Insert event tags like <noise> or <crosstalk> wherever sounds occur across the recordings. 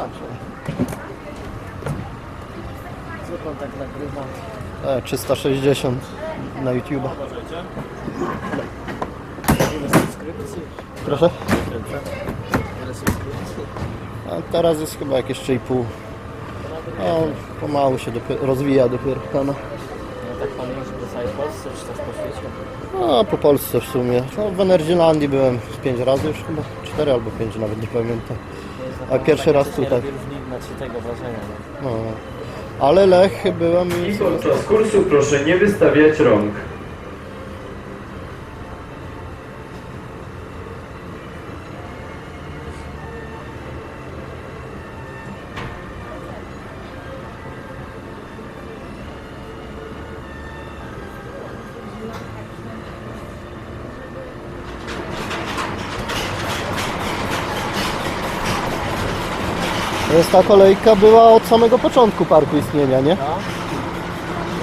także. Co pan tak nagrywa? E, 360 na YouTube. Proszę? A teraz jest chyba jakieś 3,5. No, pomału się dopiero, rozwija dopiero kanał. No tak pan jeździ po całej Polsce, czy też po świecie? No, po Polsce w sumie. No, w Energylandii byłem 5 razy już chyba, 4 albo 5 nawet nie pamiętam. A pierwszy raz tutaj. tego wrażenia, no. No. Ale Lech byłem i... I podczas kursu proszę nie wystawiać rąk. To jest ta kolejka była od samego początku parku istnienia, nie? No.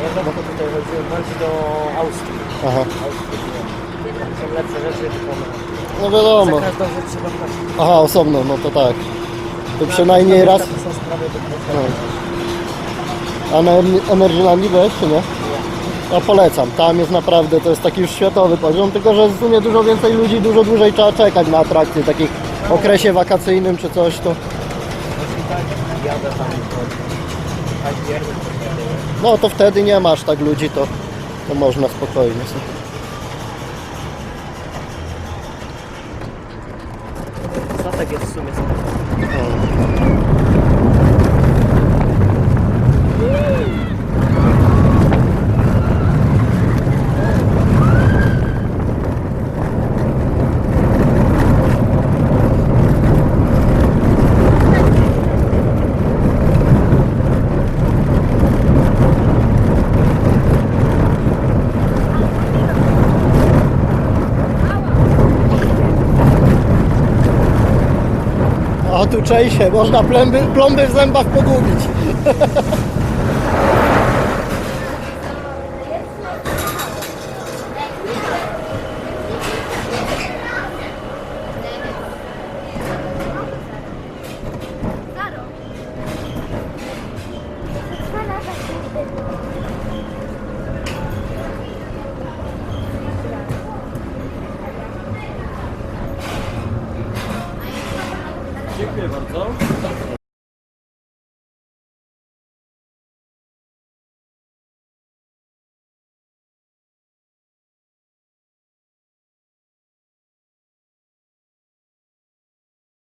Ja rzadko tutaj chodziłem bardziej do Austrii. Aha. Austrii byłem. Tam są lepsze rzeczy, tylko No no, wiadomo. za każdą rzecz trzeba płacić. Aha, osobno, no to tak. To przynajmniej raz. To są sprawy do No. A na Ener- Energylandii byłeś, czy nie? No polecam, tam jest naprawdę, to jest taki już światowy poziom, tylko że w sumie dużo więcej ludzi, dużo dłużej trzeba czekać na atrakcje, takich w okresie wakacyjnym czy coś, to jadę tam w październik. no to wtedy nie masz tak ludzi, to, to można spokojnie sobie. Statek jest w sumie spoko. A tu się, można plomby, plomby w zębach pogubić. <laughs> 하면서